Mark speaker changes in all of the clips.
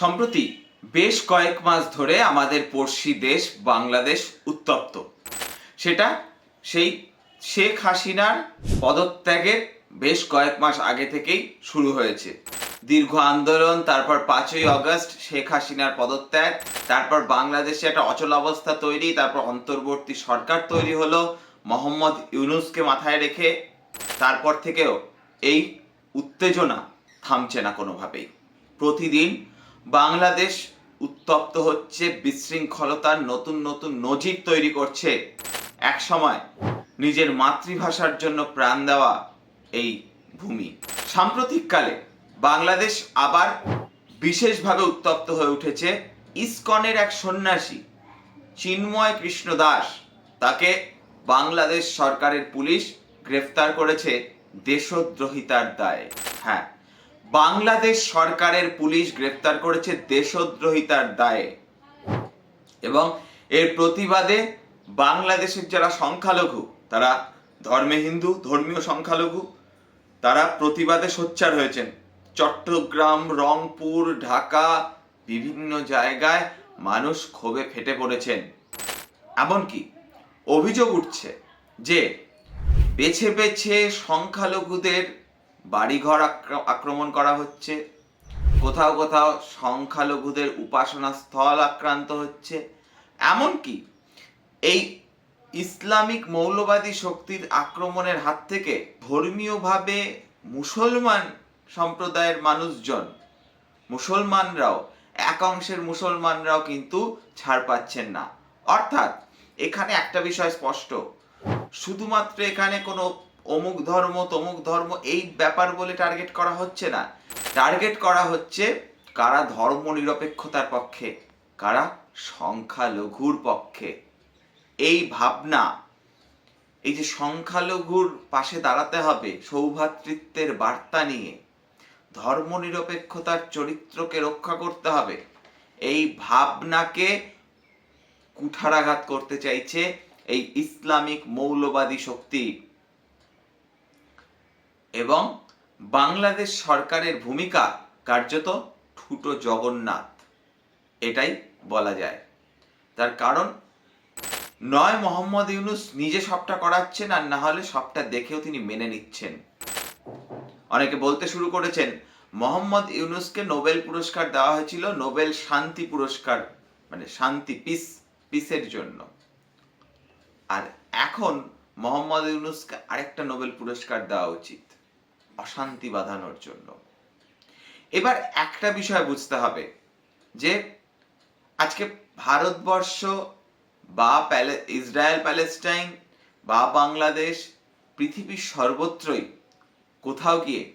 Speaker 1: সম্প্রতি বেশ কয়েক মাস ধরে আমাদের পড়শি দেশ বাংলাদেশ উত্তপ্ত। সেটা সেই শেখ হাসিনার পদত্যাগের বেশ কয়েক মাস আগে থেকেই শুরু হয়েছে। দীর্ঘ আন্দোলন, তারপর পাঁচই আগস্ট শেখ হাসিনার পদত্যাগ, তারপর বাংলাদেশে একটা অচলাবস্থা তৈরি, তারপর অন্তর্বর্তী সরকার তৈরি হলো, মোহাম্মদ ইউনুসকে মাথায় রেখে, তারপর থেকেও এই উত্তেজনা থামছে না কোনোভাবেই। প্রতিদিন বাংলাদেশ উত্তপ্ত হচ্ছে, বিশৃঙ্খলতার নতুন নতুন নজির তৈরি করছে। এক সময় নিজের মাতৃভাষার জন্য প্রাণ দেওয়া এই ভূমি। সাম্প্রতিককালে বাংলাদেশ আবার বিশেষভাবে উত্তপ্ত হয়ে উঠেছে। ইসকনের এক সন্ন্যাসী, চিন্ময় কৃষ্ণ দাস, তাকে বাংলাদেশ সরকারের পুলিশ গ্রেফতার করেছে দেশদ্রোহিতার দায়ে। হ্যাঁ বাংলাদেশ সরকারের পুলিশ গ্রেফতার করেছে দেশদ্রোহিতার দায়ে। এবং এর প্রতিবাদে বাংলাদেশের যারা সংখ্যালঘু, তারা ধর্মে হিন্দু, ধর্মীয় সংখ্যালঘু, তারা প্রতিবাদে সোচ্চার হয়েছেন। চট্টগ্রাম, রংপুর, ঢাকা বিভিন্ন জায়গায় মানুষ ক্ষোভে ফেটে পড়েছেন। এমনকি অভিযোগ উঠছে যে বেছে বেছে সংখ্যালঘুদের বাড়িঘর আক্র- আক্রমণ করা হচ্ছে। কোথাও কোথাও সংখ্যালঘুদের উপাসনা স্থল আক্রান্ত হচ্ছে। এমনকি এই ইসলামিক মৌলবাদী শক্তির আক্রমণের হাত থেকে ধর্মীয়ভাবে মুসলমান সম্প্রদায়ের মানুষজন, মুসলমানরাও, এক অংশের মুসলমানরাও কিন্তু ছাড় পাচ্ছেন না। অর্থাৎ এখানে একটা বিষয় স্পষ্ট। শুধুমাত্র এখানে কোনো অমুক ধর্ম, তমুক ধর্ম, এই ব্যাপার বলে টার্গেট করা হচ্ছে না। টার্গেট করা হচ্ছে কারা ধর্ম নিরপেক্ষতার পক্ষে, কারা সংখ্যালঘুর পক্ষে। এই ভাবনা, এই যে সংখ্যালঘুর পাশে দাঁড়াতে হবে সৌভাতৃত্বের বার্তা নিয়ে ধর্মনিরপেক্ষতার চরিত্রকে রক্ষা করতে হবে, এই ভাবনাকে কুঠারাঘাত করতে চাইছে এই ইসলামিক মৌলবাদী শক্তি। এবং বাংলাদেশ সরকারের ভূমিকা কার্যত ঠুটো জগন্নাথ। এটাই বলা যায়। তার কারণ, নয় মোহাম্মদ ইউনুস নিজে সবটা করাচ্ছেন আর না হলে সবটা দেখেও তিনি মেনে নিচ্ছেন। অনেকে বলতে শুরু করেছেন, মোহাম্মদ ইউনুসকে নোবেল পুরস্কার দেওয়া হয়েছিল নোবেল শান্তি পুরস্কার মানে শান্তি পিস, পিসের জন্য। আর এখন মোহাম্মদ ইউনুসকে আরেকটা নোবেল পুরস্কার দেওয়া উচিত। অশান্তি বাঁধানোর জন্য। এবার একটা বিষয় বুঝতে হবে যে আজকে ভারতবর্ষ বা ইসরায়েল, প্যালেস্টাইন বা বাংলাদেশ পৃথিবীর সর্বত্রই কোথাও গিয়ে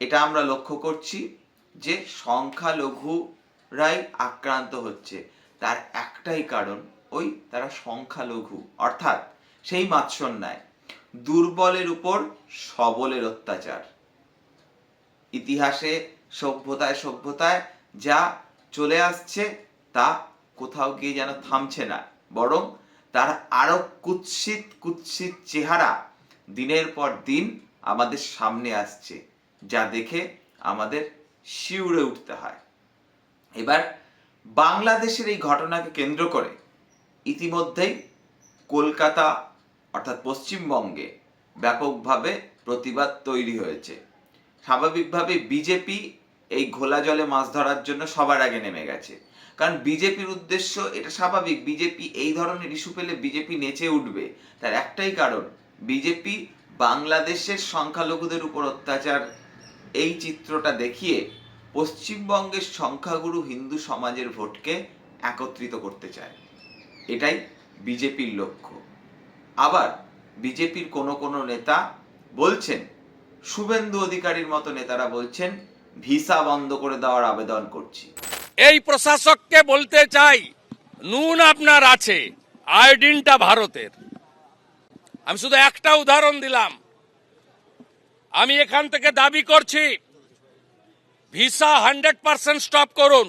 Speaker 1: এটা আমরা লক্ষ্য করছি যে সংখ্যালঘুরাই আক্রান্ত হচ্ছে। তার একটাই কারণ ওই তারা সংখ্যালঘু। অর্থাৎ সেই মাৎসন্যায় দুর্বলের উপর সবলের অত্যাচার। ইতিহাসে সভ্যতায় সভ্যতায় যা চলে আসছে, তা কোথাও গিয়ে যেন থামছে না। বরং তার আরও কুৎসিত কুৎসিত চেহারা দিনের পর দিন আমাদের সামনে আসছে, যা দেখে আমাদের শিউরে উঠতে হয়। এবার বাংলাদেশের এই ঘটনাকে কেন্দ্র করে ইতিমধ্যেই কলকাতা অর্থাৎ পশ্চিমবঙ্গে ব্যাপকভাবে প্রতিবাদ তৈরি হয়েছে। স্বাভাবিকভাবে বিজেপি এই ঘোলা জলে মাছ ধরার জন্য সবার আগে নেমে গেছে। কারণ বিজেপির উদ্দেশ্য এটা স্বাভাবিক বিজেপি এই ধরনের ইস্যু পেলে বিজেপি নেচে উঠবে। তার একটাই কারণ বিজেপি বাংলাদেশের সংখ্যালঘুদের উপর অত্যাচার, এই চিত্রটা দেখিয়ে পশ্চিমবঙ্গের সংখ্যাগুরু হিন্দু সমাজের ভোটকে একত্রিত করতে চায়। এটাই বিজেপির লক্ষ্য। আবার বিজেপির কোনো কোনো নেতা বলছেন, শুভেন্দু অধিকারীর মতো নেতারা বলছেন, ভিসা বন্ধ করে দেওয়ার আবেদন করছি।
Speaker 2: এই প্রশাসককে বলতে চাই, নুন আপনার আছে, আয়োডিনটা ভারতের। আমি শুধু একটা উদাহরণ দিলাম। আমি এখান থেকে দাবি করছি, ভিসা হান্ড্রেড পার্সেন্ট স্টপ করুন।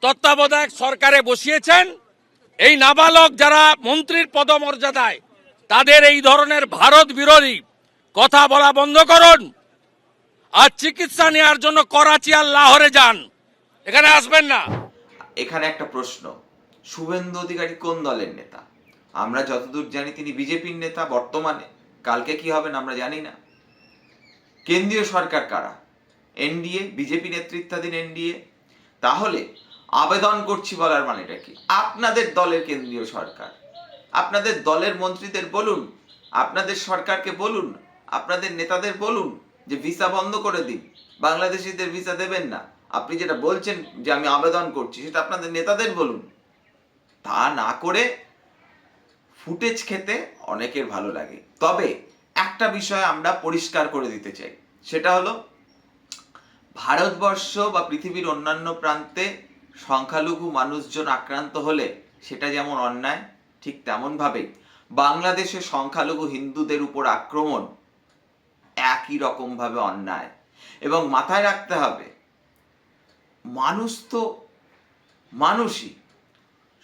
Speaker 2: তত্ত্বাবধায়ক সরকারে বসিয়েছেন। এই নাবালক যারা মন্ত্রীর পদমর্যাদায় তাদের এই ধরনের ভারত বিরোধী কথা বলা বন্ধ করুন। আর চিকিৎসা নেওয়ার জন্য করাচি আর লাহোরে যান। এখানে আসবেন না।
Speaker 1: এখানে একটা প্রশ্ন। শুভেন্দু অধিকারী কোন দলের নেতা? আমরা যতদূর জানি তিনি বিজেপির নেতা, বর্তমানে। কালকে কি হবেন আমরা জানি না। কেন্দ্রীয় সরকার কারা? এনডিএ, বিজেপি নেতৃত্বাধীন এনডিএ। তাহলে আবেদন করছি বলার মানেটা কি? আপনাদের দলের কেন্দ্রীয় সরকার। আপনাদের দলের মন্ত্রীদের বলুন, আপনাদের সরকারকে বলুন, আপনাদের নেতাদের বলুন যে ভিসা বন্ধ করে দিন। বাংলাদেশিদের ভিসা দেবেন না। আপনি যেটা বলছেন যে আমি আবেদন করছি, সেটা আপনাদের নেতাদের বলুন। তা না করে ফুটেজ খেতে অনেকের ভালো লাগে। তবে একটা বিষয় আমরা পরিষ্কার করে দিতে চাই। সেটা হলো, ভারতবর্ষ বা পৃথিবীর অন্যান্য প্রান্তে সংখ্যালঘু মানুষজন আক্রান্ত হলে সেটা যেমন অন্যায়, ঠিক তেমনভাবেই বাংলাদেশে সংখ্যালঘু হিন্দুদের উপর আক্রমণ একই রকমভাবে অন্যায়। এবং মাথায় রাখতে হবে, মানুষ তো মানুষই,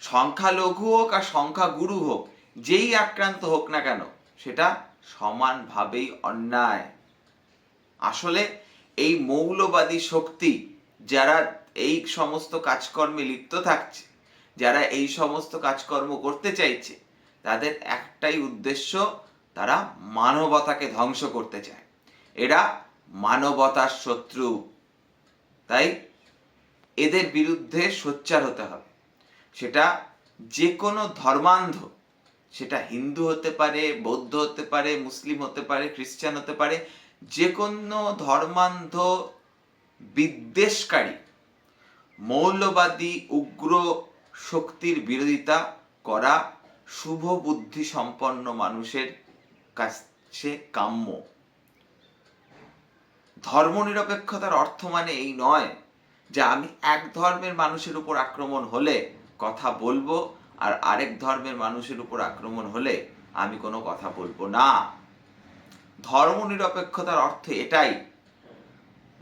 Speaker 1: সংখ্যালঘু হোক আর সংখ্যাগুরু হোক, যেই আক্রান্ত হোক না কেন, সেটা সমানভাবেই অন্যায়। আসলে এই মৌলবাদী শক্তি যারা এই সমস্ত কাজকর্মে লিপ্ত থাকছে, যারা এই সমস্ত কাজকর্ম করতে চাইছে, তাদের একটাই উদ্দেশ্য, তারা মানবতাকে ধ্বংস করতে চায়। এরা মানবতার শত্রু। তাই এদের বিরুদ্ধে সোচ্চার হতে হবে। সেটা যে কোনো ধর্মান্ধ, সেটা হিন্দু হতে পারে, বৌদ্ধ হতে পারে, মুসলিম হতে পারে, খ্রিস্টান হতে পারে যে কোনো ধর্মান্ধ বিদ্বেষকারী, মৌলবাদী উগ্র শক্তির বিরোধিতা করা শুভ বুদ্ধি সম্পন্ন মানুষের কাছে কাম্য। ধর্মনিরপেক্ষতার অর্থ মানে এই নয় যে আমি এক ধর্মের মানুষের উপর আক্রমণ হলে কথা বলব আর আরেক ধর্মের মানুষের উপর আক্রমণ হলে আমি কোনো কথা বলব না। ধর্মনিরপেক্ষতার অর্থ এটাই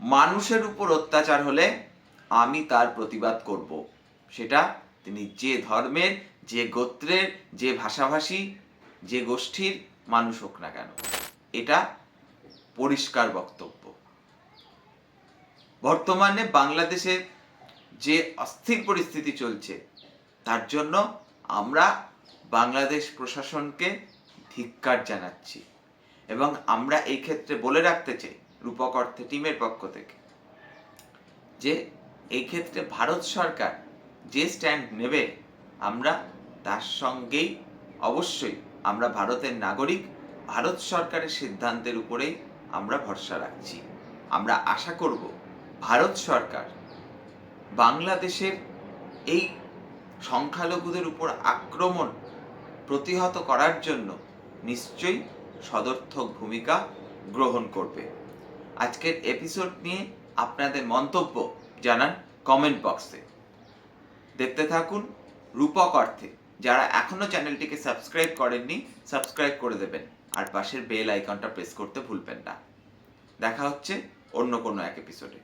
Speaker 1: মানুষের উপর অত্যাচার হলে আমি তার প্রতিবাদ করব। সেটা তিনি যে ধর্মের, যে গোত্রের, যে ভাষাভাষী, যে গোষ্ঠীর মানুষ হোক না কেন। এটা পরিষ্কার বক্তব্য। বর্তমানে বাংলাদেশে যে অস্থির পরিস্থিতি চলছে, তার জন্য আমরা বাংলাদেশ প্রশাসনকে ধিক্কার জানাচ্ছি। এবং আমরা এই ক্ষেত্রে বলে রাখতে চাই রূপক অর্থে টিমের পক্ষ থেকে। যে এই ক্ষেত্রে ভারত সরকার যে স্ট্যান্ড নেবে, আমরা তার সঙ্গেই অবশ্যই আমরা ভারতের নাগরিক, ভারত সরকারের সিদ্ধান্তের উপরেই আমরা ভরসা রাখছি। আমরা আশা করব ভারত সরকার বাংলাদেশের এই সংখ্যালঘুদের উপর আক্রমণ প্রতিহত করার জন্য নিশ্চয়ই সদর্থক ভূমিকা গ্রহণ করবে। আজকের এপিসোড নিয়ে আপনাদের মন্তব্য জানান কমেন্ট বক্সে দেখতে থাকুন রূপক অর্থে। যারা এখনও চ্যানেলটিকে সাবস্ক্রাইব করেননি সাবস্ক্রাইব করে দেবেন। আর পাশের বেল আইকনটা প্রেস করতে ভুলবেন না। দেখা হচ্ছে অন্য কোনো এক এপিসোডে